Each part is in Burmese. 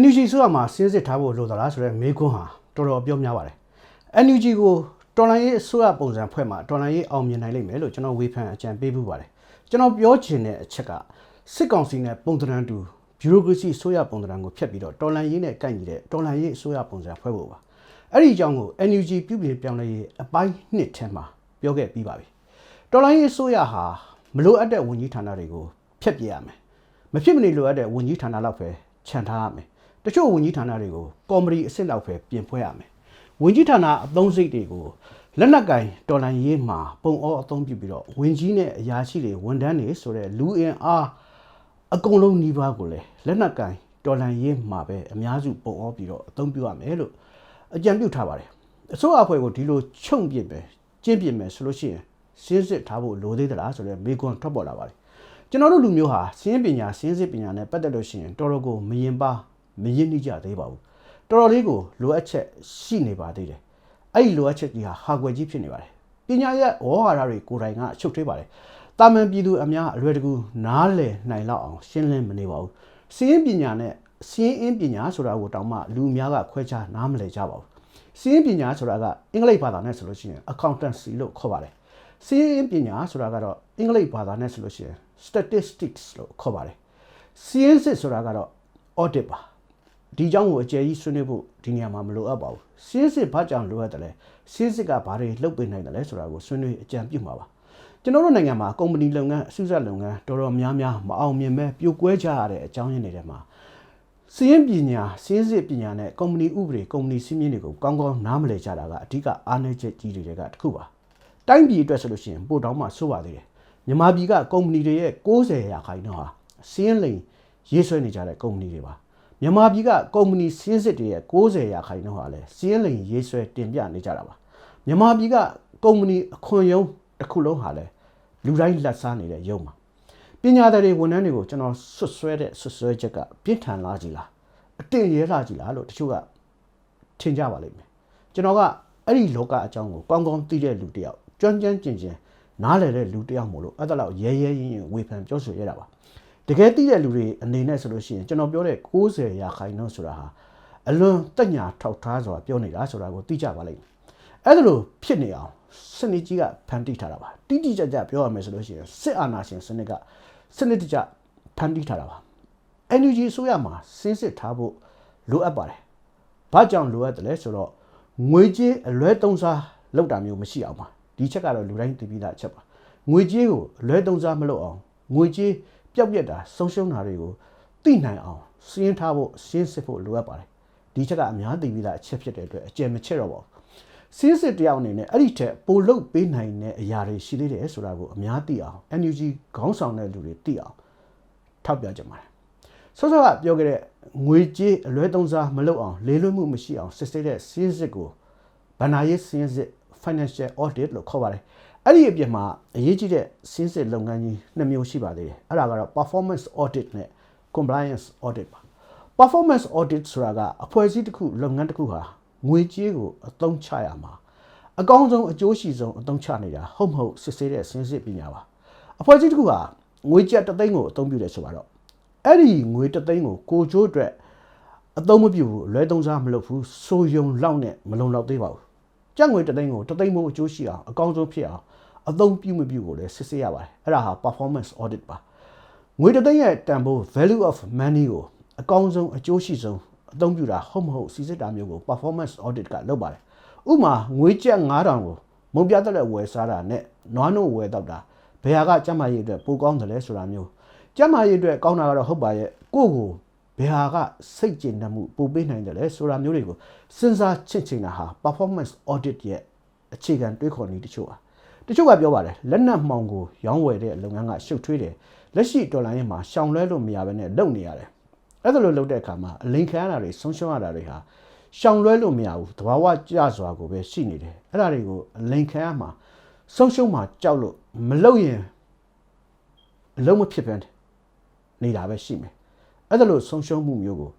NUG ဆိုရမှာစဉ်းစစ်ထားဖို့လိုသလားဆိုတော့မေးခွန်းဟာတော်တော်ပြောများပါတယ် NUG ကိုတော်လိုင်းရေးအစိုးရပုံစံဖွဲ့မှာတော်လိုင်းရေးအောင်မြင်နိုင်လိမ့်မယ်လို့ကျွန်တော်ဝေဖန်အကြံပေးမှုပါတယ်ကျွန်တော်ပြောချင်တဲ့အချက်ကစစ်ကောင်စီနဲ့ပုံသဏ္ဍာန်တူဘီရိုကရေစီအစိုးရပုံသဏ္ဍာန်ကိုဖျက်ပြီးတော့တော်လိုင်းရေးနဲ့ကိုက်ညီတဲ့တော်လိုင်းရေးအစိုးရပုံစံဖွဲ့ဖို့ပါအဲ့ဒီအကြောင်းကို NUG ပြုပြင်ပြောင်းလဲရေးအပိုင်းနှစ်ထဲမှာပြောခဲ့ပြီးပါပြီတော်လိုင်းရေးအစိုးရဟာမလိုအပ်တဲ့ဝန်ကြီးဌာနတွေကိုဖျက်ပြရမယ်မဖြစ်မနေလိုအပ်တဲ့ဝန်ကြီးဌာနလောက်ပဲခြံထားရမယ် တချို့ဝန်ကြီးဌာနတွေကိုကော်မတီအဆင့်လောက်ပဲပြင်ဖွဲ့ရမယ်ဝန်ကြီးဌာနအသုံးစိတ်တွေကိုလက်နက်ကင်တော်လန်ရေးမှာပုံအောအသုံးပြုပြီးတော့ဝင်ကြီးနဲ့အရာရှိတွေဝန်ထမ်းတွေဆိုတဲ့လူအင်အားအကုန်လုံးနှီးပါးကိုလည်းလက်နက်ကင်တော်လန်ရေးမှာပဲအများစုပုံအောပြီးတော့အသုံးပြုရမယ်လို့အကြံပြုထားပါတယ်အစိုးရအဖွဲ့ကိုဒီလိုချုံပြစ်ပဲကျင့်ပြစ်မယ်ဆိုလို့ရှိရင်စဉ်းစစ်ထားဖို့လိုသေးသလားဆိုတဲ့မေးခွန်းထွက်ပေါ်လာပါတယ်ကျွန်တော်တို့လူမျိုးဟာစင်းပညာစင်းစစ်ပညာနဲ့ပတ်သက်လို့ရှိရင်တော်တော်ကိုမရင်ပါ မရင်းနှီးကြသေးပါဘူးတော်တော်လေးကိုလိုအပ်ချက်ရှိနေပါသေးတယ်အဲ့ဒီလိုအပ်ချက်ကြီးဟာဟာကွယ်ကြီးဖြစ်နေပါတယ်ပညာရဲ့ဝေါ်ဟာရတွေကိုယ်တိုင်ကအချုပ်ထွေးပါတယ်တာမန်ပြည်သူအများအလွယ်တကူနားလည်နိုင်လောက်အောင်ရှင်းလင်းမနေပါဘူးစီးရင်ပညာနဲ့စီးရင်ပညာဆိုတာကိုတောင်မှလူအများကခွဲခြားနားမလည်ကြပါဘူးစီးရင်ပညာဆိုတာကအင်္ဂလိပ်ဘာသာနဲ့ဆိုလို့ရှိရင် accountancy လို့ခေါ်ပါတယ်စီးရင်ပညာဆိုတာကတော့အင်္ဂလိပ်ဘာသာနဲ့ဆိုလို့ရှိရင် statistics လို့ခေါ်ပါတယ်စီးရင်စစ်ဆိုတာကတော့ audit ပါ ဒီအကြောင်းကိုအကျယ်ကြီးဆွေးနွေးဖို့ဒီနေရာမှာမလိုအပ်ပါဘူးစင်းစစ်ဘာကြောင့်လိုအပ်တယ်လဲစင်းစစ်ကဘာတွေလှုပ်ပေးနိုင်တယ်လဲဆိုတာကိုဆွေးနွေးအကြံပြုမှာပါကျွန်တော်တို့နိုင်ငံမှာကုမ္ပဏီလုပ်ငန်းအစုစပ်လုပ်ငန်းတော်တော်များများမအောင်မြင်ပဲပြိုကွဲကြရတဲ့အကြောင်းရင်းတွေထဲမှာစည်ရင်ပညာစည်စစ်ပညာနဲ့ကုမ္ပဏီဥပဒေကုမ္ပဏီစည်းမျဉ်းတွေကိုကောင်းကောင်းနားမလည်ကြတာကအဓိကအားနည်းချက်ကြီးတွေကတစ်ခုပါတိုင်းပြည်အတွက်ဆိုလို့ရှိရင်ပို့တောင်းမှဆိုးပါသေးတယ်မြန်မာပြည်ကကုမ္ပဏီတွေရဲ့60ရာခိုင်နှုန်းဟာစည်ရင်လိန်ရေးဆွဲနေကြတဲ့ကုမ္ပဏီတွေပါ မြန်မာပြည်ကကုမ္ပဏီစင်းစစ်တွေရဲ့60ရာခိုင်နှုန်းဟာလည်းစီးရင်လိန်ရေးဆွဲတင်ပြနေကြတာပါမြန်မာပြည်ကကုမ္ပဏီအခွန်ယုံတစ်ခုလုံးဟာလည်းလူတိုင်းလက်စားနေတဲ့ယုံပါပညာသည်တွေဝန်ထမ်းတွေကိုကျွန်တော်ဆွတ်ဆွဲတဲ့ဆွတ်ဆွဲချက်ကပြင်းထန်လာကြည်လားအတင်ရဲလာကြည်လားလို့တချို့ကထင်ကြပါလိမ့်မယ်ကျွန်တော်ကအဲ့ဒီလောကအကြောင်းကိုကောင်းကောင်းသိတဲ့လူတစ်ယောက်ကျွမ်းကျွမ်းကျင်ကျင်နားလည်တဲ့လူတစ်ယောက်မို့လို့အဲ့ဒါလောက်ရဲရဲရင်ရင်ဝေဖန်ပြောဆိုရတာပါ တကယ်သိတဲ့လူတွေအနေနဲ့ဆိုလို့ရှိရင်ကျွန်တော်ပြောတဲ့60ရာခိုင်နှုန်းဆိုတာဟာအလွန်တက်ညာထောက်ထားစွာပြောနေတာဆိုတာကိုသိကြပါလိမ့်မယ်အဲ့ဒါလိုဖြစ်နေအောင်စနစ်ကြီးကဖန်တီးထားတာပါတိတိကျကျပြောရမယ်ဆိုလို့ရှိရင်စစ်အာဏာရှင်စနစ်ကစနစ်တကျဖန်တီးထားတာပါ NUG ဆိုရမှာစဉ်းစစ်ထားဖို့လိုအပ်ပါတယ်ဘာကြောင့်လိုအပ်တယ်လဲဆိုတော့ငွေကြေးအလွဲသုံးစားလောက်တာမျိုးမရှိအောင်ပါဒီချက်ကတော့လူတိုင်းသိပြီးသားအချက်ပါငွေကြေးကိုအလွဲသုံးစားမလုပ်အောင်ငွေကြေး ပျောက်ပြက်တာဆုံးရှုံးတာတွေကိုသိနိုင်အောင်စည်းရင်ထားဖို့စည်းစစ်ဖို့လိုအပ်ပါတယ်ဒီချက်ကအများသိပြီးသားအချက်ဖြစ်တဲ့အတွက်အကျယ်မချက်တော့ပါဘူးစည်းစစ်တယောက်အနေနဲ့အဲ့ဒီထက်ပိုလုတ်ပေးနိုင်တဲ့အရာတွေရှိသေးတယ်ဆိုတာကိုအများသိအောင် NUG ခေါင်းဆောင်တဲ့လူတွေသိအောင်ထောက်ပြကြပါတယ်ဆောစောကပြောခဲ့တဲ့ငွေကြေးအလွဲသုံးစားမလုပ်အောင်လေလွတ်မှုမရှိအောင်စစ်ဆေးတဲ့စည်းစစ်ကိုဗဏ္ဍာရေးစည်းစစ် financial audit လို့ခေါ်ပါတယ် အဲ့ဒီအပြင်မှာအရေးကြီးတဲ့စင်းစစ်လုပ်ငန်းကြီးနှစ်မျိုးရှိပါသေးတယ်အဲ့ဒါကတော့ performance audit နဲ့ compliance audit ပါ performance audit ဆိုတာကအဖွဲ့အစည်းတစ်ခုလုပ်ငန်းတစ်ခုဟာငွေကြေးကိုအသုံးချရမှာအကောင်းဆုံးအကျိုးရှိဆုံးအသုံးချနေတာဟုတ်မဟုတ်စစ်ဆေးတဲ့စင်းစစ်ပညာပါအဖွဲ့အစည်းတစ်ခုဟာငွေကျပ်တစ်သိန်းကိုအသုံးပြုတယ်ဆိုတော့အဲ့ဒီငွေတစ်သိန်းကိုကိုချိုးအတွက်အသုံးမပြုဘူးလွဲသုံးစားမလုပ်ဘူးဆိုယုံလောက်နဲ့မလုံလောက်သေးပါဘူး ကြက်ငွေတစ်သိန်းကိုတစ်သိန်းမို့အကျိုးရှိအောင်အကောင်းဆုံးဖြစ်အောင်အသုံးပြုမပြုကိုလည်းစစ်ဆေးရပါတယ်အဲ့ဒါဟာ performance audit ပါငွေတစ်သိန်းရဲ့တန်ဖိုး value of money ကိုအကောင်းဆုံးအကျိုးရှိဆုံးအသုံးပြုတာဟုတ်မဟုတ်စီစစ်တာမျိုးကို performance audit ကလုပ်ပါတယ်ဥမာငွေကျပ်9000ကိုမုံပြတ်တဲ့ဝယ်စားတာနဲ့နွားနို့ဝယ်တော့တာဘယ်ဟာကကျမကြီးအတွက်ပိုကောင်းတယ်လဲဆိုတာမျိုးကျမကြီးအတွက်ကောင်းတာကတော့ဟုတ်ပါရဲ့ကိုယ့်ကို ဘယ်ဟာကစိတ်ကျဉ်တတ်မှုပိုပေးနိုင်တယ်လဲဆိုတာမျိုးတွေကိုစဉ်းစားချင့်ချိန်တာဟာ performance audit ရဲ့အခြေခံတွေးခေါ်နည်းတချို့ပါတချို့ကပြောပါတယ်လက်နက်မှောင်ကိုရောင်းဝယ်တဲ့လုပ်ငန်းကရှုပ်ထွေးတယ်လက်ရှိဒေါ်လာရင်းမှာရှောင်လွဲလို့မရဘဲနဲ့လုပ်နေရတယ်အဲ့ဒါလိုလုပ်တဲ့အခါမှာအလိန်ခံရတာတွေဆုံးရှုံးရတာတွေဟာရှောင်လွဲလို့မရဘူးတဘာဝကြစွာကိုပဲရှိနေတယ်အဲ့ဒါတွေကိုအလိန်ခံရမှာဆုံးရှုံးမှာကြောက်လို့မလုပ်ရင်အလုံးမဖြစ်ပဲနေတာပဲရှိမယ် အဲ့ဒါလို့ဆုံးရှုံးမှုမျိုးကို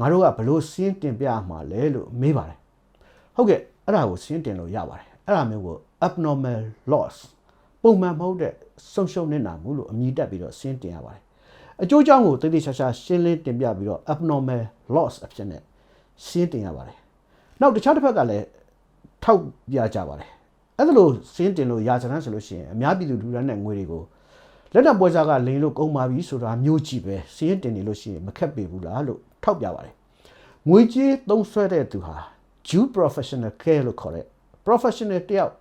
ငါတို့ကဘလို့စင်းတင်ပြမှာလဲလို့မေးပါတယ်ဟုတ်ကဲ့အဲ့ဒါကိုစင်းတင်လို့ရပါတယ်အဲ့ဒါမျိုးကို abnormal loss ပုံမှန်မဟုတ်တဲ့ဆုံးရှုံးနေတာမှုလို့အမည်တက်ပြီးတော့စင်းတင်ရပါတယ်အကျိုးကြောင့်ကိုတိတိကျကျရှင်းလင်းတင်ပြပြီးတော့ abnormal loss အဖြစ်နဲ့ရှင်းတင်ရပါတယ်နောက်တခြားတစ်ဖက်ကလည်းထောက်ပြကြပါတယ်အဲ့ဒါလို့ရှင်းတင်လို့ရာဇနန်းဆိုလို့ရှိရင်အများပြည်သူလူတန်းတဲ့ငွေတွေကို လက်နက်ပွဲစားကလိန်လို့ကုန်ပါပြီဆိုတာမျိုးကြည့်ပဲရှင်းတင်နေလို့ရှိရင်မခက်ပေဘူးလားလို့ထောက်ပြပါတယ်ငွေကြေးသုံးဆွဲတဲ့သူဟာ due professional care လို့ခေါ်တဲ့ professional တယောက်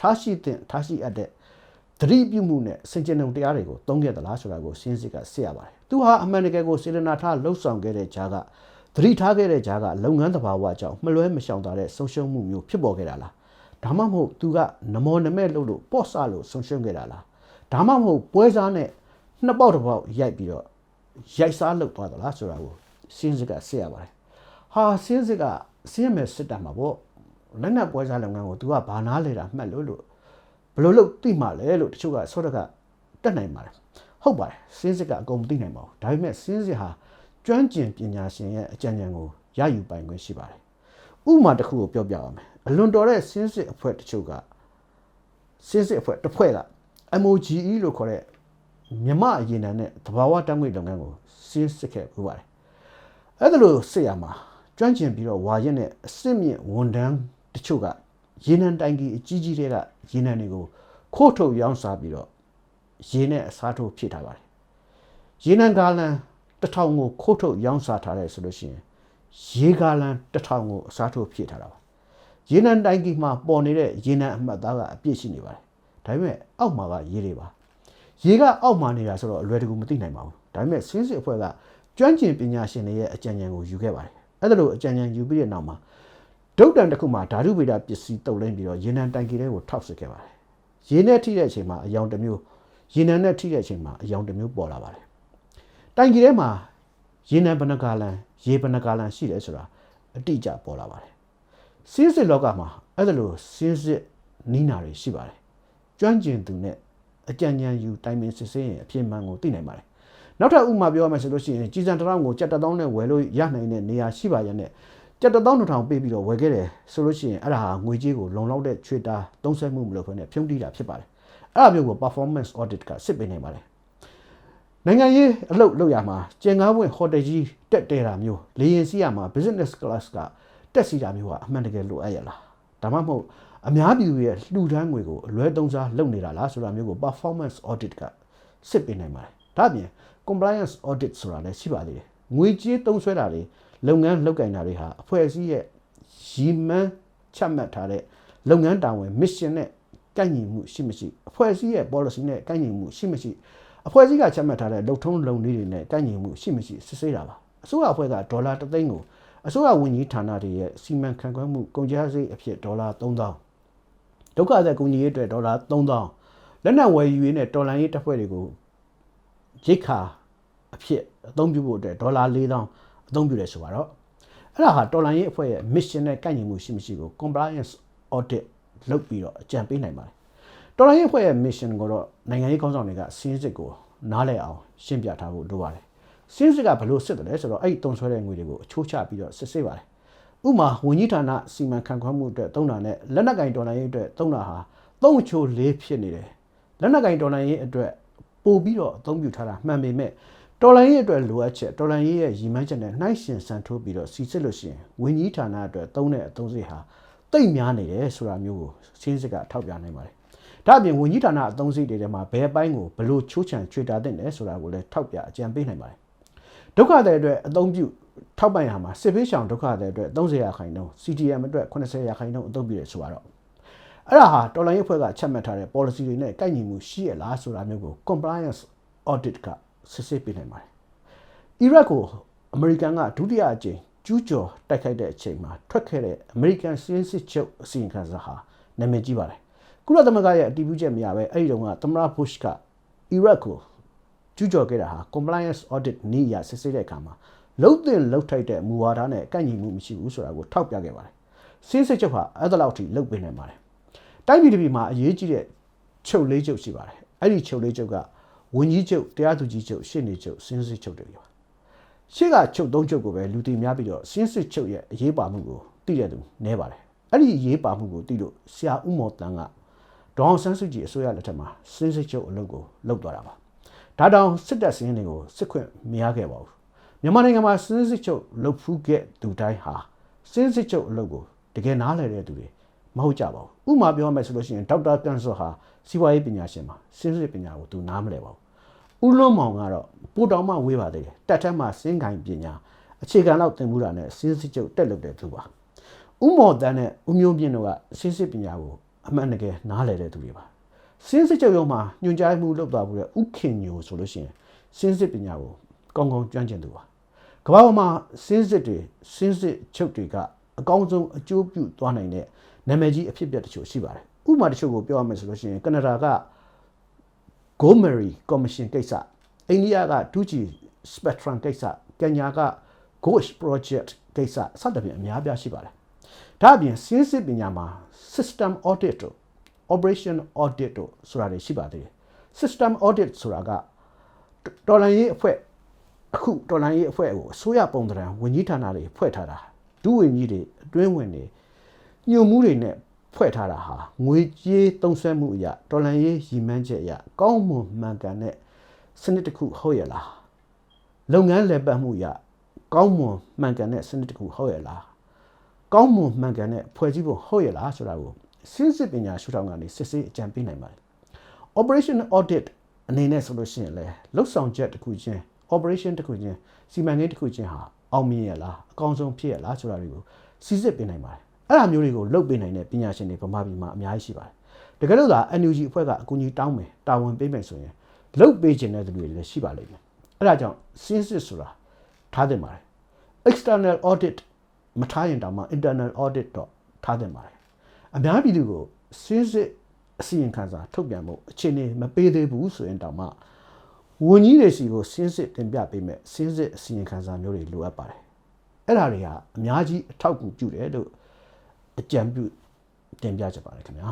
ထားရှိတဲ့ထားရှိအပ်တဲ့သတိပြုမှုနဲ့စင်ကြင်ုံတရားတွေကိုသုံးခဲ့သလားဆိုတာကိုရှင်းစစ်ကစစ်ရပါတယ်။သူဟာအမှန်တကယ်ကိုစေတနာထားလှုပ်ဆောင်ခဲ့တဲ့ဂျာကသတိထားခဲ့တဲ့ဂျာကလုပ်ငန်းသဘာဝကြောင့်မလွဲမရှောင်တာတဲ့ဆုံးရှုံးမှုမျိုးဖြစ်ပေါ်ခဲ့တာလား။ဒါမှမဟုတ်သူကနမောနမဲ့လို့လို့ပေါ့ဆလို့ဆုံးရှုံးခဲ့တာလား။ ဒါမှမဟုတ်ပွဲစားနဲ့နှစ်ပေါက်တစ်ပေါက်ရိုက်ပြီးတော့ရိုက်စားလုပ်သွားသလားဆိုတာကိုရှင်းစစ်ကစစ်ရပါတယ်။ဟာရှင်းစစ်ကရှင်းမဲ့စစ်တမ်းမှာပေါ့လက်နက်ပွဲစားလုပ်ငန်းကို तू ကဘာနာလဲတာမှတ်လို့လို့ဘလို့လို့သိမှလဲလို့တချို့ကဆော့တကတက်နိုင်ပါတယ်ဟုတ်ပါတယ်စင်းစစ်ကအကုန်မသိနိုင်ပါဘူးဒါပေမဲ့စင်းစစ်ဟာကျွမ်းကျင်ပညာရှင်ရဲ့အကြံဉာဏ်ကိုရယူပိုင်ခွင့်ရှိပါတယ်ဥပမာတစ်ခုကိုပြောပြပါမယ်အလွန်တော်တဲ့စင်းစစ်အဖွဲ့တချို့ကစင်းစစ်အဖွဲ့တစ်ဖွဲ့က MOGE လို့ခေါ်တဲ့မြမအရင်နံနဲ့တဘာဝတမ်းငွေလုပ်ငန်းကိုစင်းစစ်ခဲ့ပူပါတယ်အဲ့ဒါလို့စစ်ရမှာကျွမ်းကျင်ပြီးတော့ဝါရက်နဲ့အစစ်မြင့်ဝန်တန်းတချို့ကရေနံတိုင်ကြီးအကြီးကြီးတွေကရေနံတွေကိုခိုးထုတ်ရောင်းစားပြီးတော့ရေနဲ့အစားထိုးဖြစ်ထားပါတယ်ရေနံဂါလန်တစ်ထောင်ကိုခိုးထုတ်ရောင်းစားထားတယ်ဆိုလို့ရှိရင်ရေဂါလန်တစ်ထောင်ကိုအစားထိုးဖြစ်ထားတာပါရေနံတိုင်ကြီးမှာပေါ်နေတဲ့ရေနံအမှတ်သားကအပြည့်ရှိနေပါတယ် ဒါပေမဲ့အောက်မှာကရေတွေပါရေကအောက်မှာနေတာဆိုတော့အလွယ်တကူမသိနိုင်ပါဘူးဒါပေမဲ့ဆင်းစစ်အဖွဲ့ကကျွမ်းကျင်ပညာရှင်တွေရဲ့အကြံဉာဏ်ကိုယူခဲ့ပါတယ်အဲ့ဒါလို့အကြံဉာဏ်ယူပြီးတဲ့နောက်မှာဒုတ်တန်တစ်ခုမှာဓာတုဗေဒပစ္စည်းတုပ်လင်းပြီးတော့ရေနံတိုင်ကီတွေကိုထောက်စစ်ခဲ့ပါတယ်။ရေနဲ့ထိတဲ့အချိန်မှာအယောင်တစ်မျိုးရေနံနဲ့ထိတဲ့အချိန်မှာအယောင်တစ်မျိုးပေါ်လာပါတယ်။တိုင်ကီထဲမှာရေနံဘဏ္ဍကာလန်ရေဘဏ္ဍကာလန်ရှိတယ်ဆိုတာအတိအကျပေါ်လာပါတယ်။စင်းစစ်လောကမှာအဲ့ဒါလိုစင်းစစ်နီးနာတွေရှိပါတယ်။ ကျွမ်းကျင်သူနဲ့အကြံဉာဏ်ယူတိုင်ပင်စစ်ဆေးရင်အဖြစ်မှန်ကိုသိနိုင်ပါတယ်။နောက်ထပ်ဥပမာပြောရမယ်ဆိုလို့ရှိရင်ကြီးစံတရောင်းကိုကြက်တတောင်းနဲ့ဝယ်လို့ရနိုင်တဲ့နေရာရှိပါရဲ့နဲ့ကြက်တသောင်းထောင်ပေးပြီးတော့ဝယ်ခဲ့တယ်ဆိုလို့ရှိရင်အဲ့ဒါဟာငွေကြေးကိုလုံလောက်တဲ့ချွေတာသုံးဆွဲမှုမလုပ်ဘဲနဲ့ဖြုံးတိတာဖြစ်ပါတယ်အဲ့ဒါမျိုးကို performance audit ကစစ်ပေးနေပါတယ်နိုင်ငံရေးအလုပ်လုပ်ရမှာကျင်ကားဝင်ဟိုတယ်ကြီးတက်တဲတာမျိုးလေရင်စီးရမှာ business class ကတက်စီတာမျိုးကအမှန်တကယ်လိုအပ်ရလားဒါမှမဟုတ် အများပြည်သူရဲ့လှူဒန်းငွေကိုအလွဲသုံးစားလုပ်နေတာလားဆိုတာမျိုးကို performance audit ကစစ်ပေးနိုင်ပါတယ်ဒါ့အပြင် compliance audit ဆိုတာလည်းရှိပါသေးတယ်ငွေကြေးသုံးဆွဲတာတွေလုပ်ငန်းလုပ်ကင်တာတွေဟာအဖွဲ့အစည်းရဲ့ရည်မှန်းချမှတ်ထားတဲ့လုပ်ငန်းတာဝန် mission နဲ့ကိုက်ညီမှုရှိမရှိအဖွဲ့အစည်းရဲ့ policy နဲ့ကိုက်ညီမှုရှိမရှိအဖွဲ့အစည်းကချမှတ်ထားတဲ့လုပ်ထုံးလုပ်နည်းတွေနဲ့ကိုက်ညီမှုရှိမရှိစစ်ဆေးတာပါအစိုးရအဖွဲ့ကဒေါ်လာ3သိန်းကိုအစိုးရဝန်ကြီးဌာနတွေရဲ့စီမံခန့်ခွဲမှုကုန်ကျစရိတ်အဖြစ်ဒေါ်လာ3000 ဒုက္ခသည်ကုန်ကြီးရေးအတွက်ဒေါ်လာ3000လက်နက်ဝယ်ယူရေးနဲ့တော်လန်ရေးတပ်ဖွဲ့တွေကိုရိတ်ခါအဖြစ်အသုံးပြုဖို့အတွက်ဒေါ်လာ4000အသုံးပြုတယ်ဆိုတော့အဲ့ဒါဟာတော်လိုင်းရေးအဖွဲ့ရဲ့ mission နဲ့ကိုက်ညီမှုရှိမရှိကို compliance audit လုပ်ပြီးတော့အကြံပေးနိုင်ပါတယ်တော်လိုင်းရေးအဖွဲ့ရဲ့ mission ကိုတော့နိုင်ငံရေးကောင်းဆောင်တွေကစင်းစစ်ကိုနားလည်အောင်ရှင်းပြထားဖို့လိုပါတယ်စင်းစစ်ကဘလို့စစ်တယ်လဲဆိုတော့အဲ့ဒီတုံဆွဲတဲ့ငွေတွေကိုအချိုးချပြီးတော့စစ်ဆေးပါတယ် ဥမာဝန်ကြီးဌာနစီမံခန့်ခွဲမှုအတွက်သုံးတာနဲ့လက်နက်ကင်တော်လိုင်းရေးအတွက်သုံးတာဟာသုံးချိုလေးဖြစ်နေတယ်လက်နက်ကင်တော်လိုင်းရေးအတွက်ပို့ပြီးတော့အသုံးပြုထားတာမှန်ပေမဲ့တော်လိုင်းရေးအတွက်လိုအပ်ချက်တော်လိုင်းရေးရဲ့ရည်မှန်းချက်နဲ့နှိုင်းရှင်ဆန်ထိုးပြီးတော့စီစစ်လို့ရှိရင်ဝင်းကြီးဌာနအတွက်သုံးတဲ့အသုံးစရိတ်ဟာတိတ်များနေတယ်ဆိုတာမျိုးကိုရှင်းစစ်ကထောက်ပြနိုင်ပါတယ်။ဒါ့အပြင်ဝင်းကြီးဌာနအသုံးစရိတ်တွေထဲမှာဘယ်အပိုင်းကိုဘလို့ချိုးချံချွေတာတဲ့လဲဆိုတာကိုလည်းထောက်ပြအကြံပေးနိုင်ပါတယ်။ဒုက္ခတဲ့အတွက်အသုံးပြု ထောက်ပံ့ရမှာစစ်ဖေးရှောင်ဒုက္ခတဲ့အတွက်30ရာခိုင်နှုန်း CTM အတွက်80ရာခိုင်နှုန်းအသုံးပြုရဆိုတော့အဲ့ဒါဟာတော်လိုင်းရေးဖွဲ့ကချက်မှတ်ထားတဲ့ policy တွေနဲ့ကိုက်ညီမှုရှိရလားဆိုတာမျိုးကို compliance audit ကစစ်ဆေးပေးနိုင်ပါတယ်။အီရတ်ကိုအမေရိကန်ကဒုတိယအကြိမ်ကျူးကျော်တိုက်ခိုက်တဲ့အချိန်မှာထွက်ခဲ့တဲ့အမေရိကန်စင်းစစ်ချုပ်အစီရင်ခံစာဟာနာမည်ကြီးပါတယ်။ကုလသမဂ္ဂရဲ့အတည်ပြုချက်မရဘဲအဲ့ဒီတုန်းကသမ္မတဘုရှ်ကအီရတ်ကိုကျူးကျော်ခဲ့တာဟာ compliance audit နည်းအရစစ်ဆေးတဲ့အခါမှာ လုံးတင်လုံးထိုက်တဲ့မူဝါဒနဲ့ကန့်ညီမှုမရှိဘူးဆိုတာကိုထောက်ပြခဲ့ပါတယ်။စင်းစစ်ချုပ်ဟာအဲ့ဒါလောက်ထိလုပ်ပေးနိုင်ပါတယ်။တိုင်းပြည်တစ်ပြည်မှာအရေးကြီးတဲ့ချုပ်လေးချုပ်ရှိပါတယ်။အဲ့ဒီချုပ်လေးချုပ်ကဝန်ကြီးချုပ်တရားသူကြီးချုပ်ရှေ့နေချုပ်စင်းစစ်ချုပ်တွေပါရှေ့ကချုပ်သုံးချုပ်ကိုပဲလူတီများပြီးတော့စင်းစစ်ချုပ်ရဲ့အရေးပါမှုကိုသိရသူနည်းပါတယ်အဲ့ဒီအရေးပါမှုကိုသိလို့ဆရာဦးမော်တန်းကဒေါအောင်ဆန်းစုကြည်အစိုးရလက်ထက်မှာစင်းစစ်ချုပ်အလုပ်ကိုလုပ်သွားတာပါဒါတောင်စစ်တပ်စင်းတွေကိုစစ်ခွင့်မရခဲ့ပါဘူး မြန်မာနိုင်ငံမှာစင်းစစ်ချုပ်လှုပ်ဖူးခဲ့သူတိုင်းဟာစင်းစစ်ချုပ်အလုပ်ကိုတကယ်နားလည်တဲ့သူတွေမဟုတ်ကြပါဘူးဥပမာပြောမယ်ဆိုလို့ရှိရင်ဒေါက်တာကန်ဆော့ဟာစီးပွားရေးပညာရှင်ပါစင်းစစ်ပညာကိုသူနားမလည်ပါဘူးဦးလွန်မောင်ကတော့ပိုတောင်မှဝေးပါသေးတယ်တက်ထက်မှစင်းကင်ပညာအခြေခံတော့သင်မှုတာနဲ့စင်းစစ်ချုပ်တက်လုပ်တဲ့သူပါဥမော်တန်းနဲ့ဦးမျိုးမြင့်တို့ကစင်းစစ်ပညာကိုအမှန်တကယ်နားလည်တဲ့သူတွေပါစင်းစစ်ချုပ်ရုံမှာညွှန်ကြားမှုလုပ်သွားဘူးတဲ့ဥခင်ညိုဆိုလို့ရှိရင်စင်းစစ်ပညာကိုကောင်းကောင်းကျွမ်းကျင်သူပါ ကမ္ဘာပေါ်မှာစင်းစစ်တွေစင်းစစ်ချုပ်တွေကအကောင်းဆုံးအကျိုးပြုသွားနိုင်တဲ့နာမည်ကြီးအဖြစ်အပျက်တချို့ရှိပါတယ်ဥပမာတချို့ကိုပြောရမယ်ဆိုလို့ရှိရင်ကနေဒါက Gomery Commission ကိစ္စအိန္ဒိယက 2G Spectrum ကိစ္စကညာက Ghost Project ကိစ္စစသဖြင့်အများပြားရှိပါတယ်ဒါအပြင်စင်းစစ်ပညာမှာ System Audit တို့ Operation Audit တို့ဆိုတာတွေရှိပါသေးတယ် System Audit ဆိုတာကတော်လိုင်းရေးအဖွဲ့ အခုတော်လိုင်းရေးအဖွဲ့ကိုအစိုးရပုံသဏ္ဍာန်ဝန်ကြီးဌာနတွေဖွဲ့ထားတာဒုဝန်ကြီးတွေအတွင်းဝင်တွေညွှန်မှုတွေနဲ့ဖွဲ့ထားတာဟာငွေကြေးသုံးစွဲမှုအရာတော်လန်ရေးရည်မှန်းချက်အရာကောင်းမွန်မှန်ကန်တဲ့စနစ်တစ်ခုဟုတ်ရဲ့လားလုပ်ငန်းလည်ပတ်မှုအရာကောင်းမွန်မှန်ကန်တဲ့စနစ်တစ်ခုဟုတ်ရဲ့လားကောင်းမွန်မှန်ကန်တဲ့ဖွဲ့စည်းပုံဟုတ်ရဲ့လားဆိုတာကိုစဉ်းစစ်ပညာရှုထောင့်ကနေစစ်ဆေးအကြံပေးနိုင်ပါတယ် operation audit အနေနဲ့ဆိုလို့ရှိရင်လေလှုပ်ဆောင်ချက်တစ်ခုချင်း operation တစ်ခုချင်းစီမံကိန်းတစ်ခုချင်းဟာအောင်မြင်ရလားအကောင်းဆုံးဖြစ်ရလားဆိုတာတွေကိုစစ်စစ်ပေးနိုင်ပါတယ်အဲ့ဒါမျိုးတွေကိုလုပ်ပေးနိုင်တဲ့ပညာရှင်တွေဗမာပြည်မှာအများကြီးရှိပါတယ်တကယ်လို့သာ NUG အဖွဲ့ကအကူအညီတောင်းမယ်တာဝန်ပေးမယ်ဆိုရင်လုပ်ပေးခြင်းတဲ့သူတွေလည်းရှိပါလိမ့်မယ်အဲ့ဒါကြောင့်စဉ်းစစ်ဆိုတာထားသင့်ပါတယ် external audit မထားရင်တောင်မှ internal audit တော့ထားသင့်ပါတယ်အများပြည်သူကိုစဉ်းစစ်အစီရင်ခံစာထုတ်ပြန်ဖို့အခြေအနေမပေးသေးဘူးဆိုရင်တောင်မှ ဝန်ကြီးတွေစီကိုစဉ်းစစ်တင်ပြပေးမယ်စဉ်းစစ်အစီရင်ခံစာမျိုးတွေလိုအပ်ပါတယ်အဲ့ဒါတွေဟာအများကြီးအထောက်အကူပြုတယ်လို့အကြံပြုတင်ပြချင်ပါတယ်ခင်ဗျာ